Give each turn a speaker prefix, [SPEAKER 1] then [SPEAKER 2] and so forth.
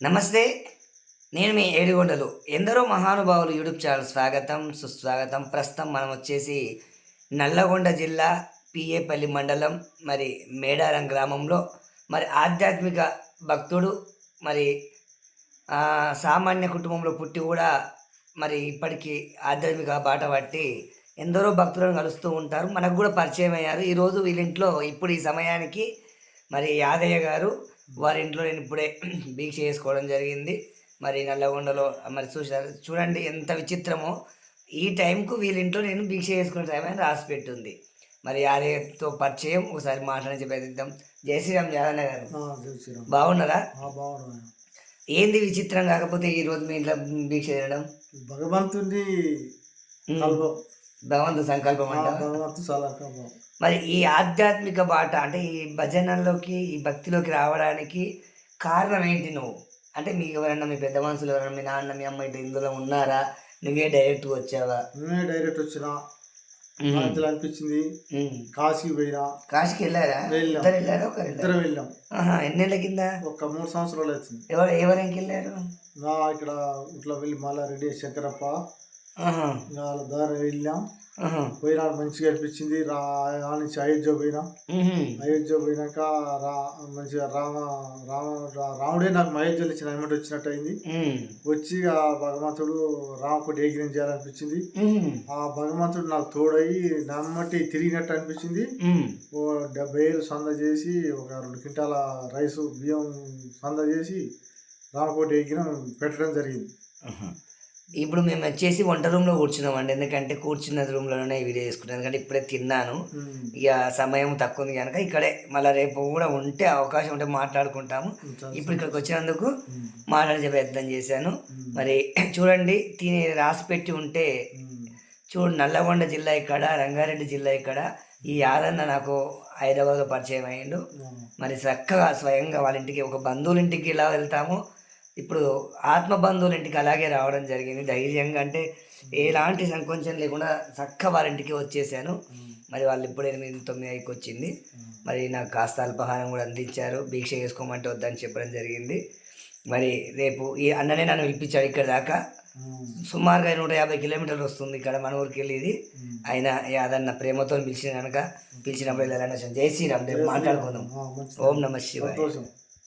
[SPEAKER 1] నమస్తే నేను మీ ఏడుగొండలు. ఎందరో మహానుభావులు యూట్యూబ్ ఛానల్ స్వాగతం సుస్వాగతం. ప్రస్తుతం మనం వచ్చేసి నల్లగొండ జిల్లా పిఏపల్లి మండలం మరి మేడారం గ్రామంలో. మరి ఆధ్యాత్మిక భక్తుడు మరి సామాన్య కుటుంబంలో పుట్టి కూడా మరి ఇప్పటికీ ఆధ్యాత్మిక బాట పట్టి ఎందరో భక్తులను కలుస్తూ ఉంటారు. మనకు కూడా పరిచయం అయ్యారు ఈరోజు వీళ్ళింట్లో ఇప్పుడు ఈ సమయానికి మరి యాదయ్య గారు వారి ఇంట్లో నేను ఇప్పుడే దీక్ష చేసుకోవడం జరిగింది. మరి నల్లగొండలో మరి చూసారు చూడండి ఎంత విచిత్రమో. ఈ టైంకు వీళ్ళింట్లో నేను దీక్ష చేసుకునే టైం అని రాసి పెట్టుంది. మరి యాదయ్యతో పరిచయం ఒకసారి మాట్లాడించే ప్రయత్నిద్దాం. జై శ్రీరామ్ యాదన్న గారు. బాగున్నారా? ఏంది విచిత్రం కాకపోతే ఈ రోజు మీ ఇంట్లో దీక్ష చేయడం
[SPEAKER 2] భగవంతుని కల్పం
[SPEAKER 1] భగవంతు సంకల్పం
[SPEAKER 2] ఆ
[SPEAKER 1] అంట
[SPEAKER 2] భగవంతు చాలా కల్పం
[SPEAKER 1] మరి ఈ ఆధ్యాత్మిక బాట అంటే ఈ భజనలోకి ఈ భక్తిలోకి రావడానికి కారణం ఏంటి నువ్వు? అంటే మీకు ఎవరన్నా మీ పెద్ద మనుషులు ఎవరన్నా మీ నాన్న మీ అమ్మ ఇట్లా ఇందులో ఉన్నారా? నువ్వే డైరెక్ట్ వచ్చావా?
[SPEAKER 2] నేనే డైరెక్ట్ వచ్చిన. అనిపించింది. కాశీకి పోయినా.
[SPEAKER 1] కాశీకి వెళ్ళారా?
[SPEAKER 2] వెళ్ళాం.
[SPEAKER 1] ఇద్దరు వెళ్ళారా? ఒకరు
[SPEAKER 2] ఇద్దరం వెళ్ళాం.
[SPEAKER 1] ఎన్నేళ్ళ కింద?
[SPEAKER 2] ఒక మూడు సంవత్సరాలు వచ్చింది
[SPEAKER 1] ఎవరు ఎవరికి వెళ్ళారు
[SPEAKER 2] నా ఇక్కడ ఇట్లా వెళ్ళి మళ్ళా రెడ్డి శంకరప్ప వాళ్ళ దారి వెళ్ళాం. పోయినా మంచిగా అనిపించింది. రా నుంచి అయోధ్య పోయినా. అయోధ్య పోయినాక రా మంచిగా రామ రామ రాముడే నాకు అయోధ్యలో ఇచ్చిన ఎమ్మటి వచ్చినట్టు అయింది. వచ్చి ఆ భగవంతుడు రామకోటి యజ్ఞం చేయాలనిపించింది ఆ భగవంతుడు నాకు తోడయి నమ్మటి తిరిగినట్టు అనిపించింది. ఓ డెబ్బై ఏళ్ళు సంద చేసి ఒక రెండు క్వింటాల రైసు బియ్యం సంద చేసి రామకోటి యజ్ఞం పెట్టడం జరిగింది.
[SPEAKER 1] ఇప్పుడు మేము వచ్చేసి వంట రూమ్లో కూర్చున్నామండి. ఎందుకంటే కూర్చున్న రూమ్లోనే వీడియో చేసుకుంటాను. ఎందుకంటే ఇప్పుడే తిన్నాను. ఇక సమయం తక్కువ ఉంది కనుక ఇక్కడే మళ్ళీ రేపు కూడా ఉంటే అవకాశం ఉంటే మాట్లాడుకుంటాము. ఇప్పుడు ఇక్కడికి వచ్చినందుకు మాట్లాడే ప్రయత్నం చేశాను. మరి చూడండి తిని రాసి పెట్టి ఉంటే చూడు నల్లగొండ జిల్లా ఇక్కడ రంగారెడ్డి జిల్లా ఇక్కడ ఈ యాదన్న నాకు హైదరాబాద్లో పరిచయం అయ్యిండు. మరి చక్కగా స్వయంగా వాళ్ళ ఇంటికి ఒక బంధువుల ఇంటికి ఇలా వెళ్తాము. ఇప్పుడు ఆత్మ బంధువుల ఇంటికి అలాగే రావడం జరిగింది. ధైర్యంగా అంటే ఎలాంటి సంకోచం లేకుండా చక్క వాళ్ళ ఇంటికి వచ్చేసాను. మరి వాళ్ళు ఇప్పుడు ఎనిమిది తొమ్మిది ఐదుకి వచ్చింది. మరి నాకు కాస్త అల్పాహారం కూడా అందించారు. దీక్ష చేసుకోమంటే వద్దని చెప్పడం జరిగింది. మరి రేపు ఈ అన్ననే నన్ను పిలిపించాడు ఇక్కడ దాకా. సుమారుగా నూట యాభై కిలోమీటర్లు వస్తుంది ఇక్కడ మన ఊరికి వెళ్ళేది. ఆయన యాదన్న ప్రేమతో పిలిచిన కనుక పిలిచినప్పుడు వెళ్ళాలని జై శ్రీరామ్ రేపు మాట్లాడుకుందాం. ఓం నమ శివాయ.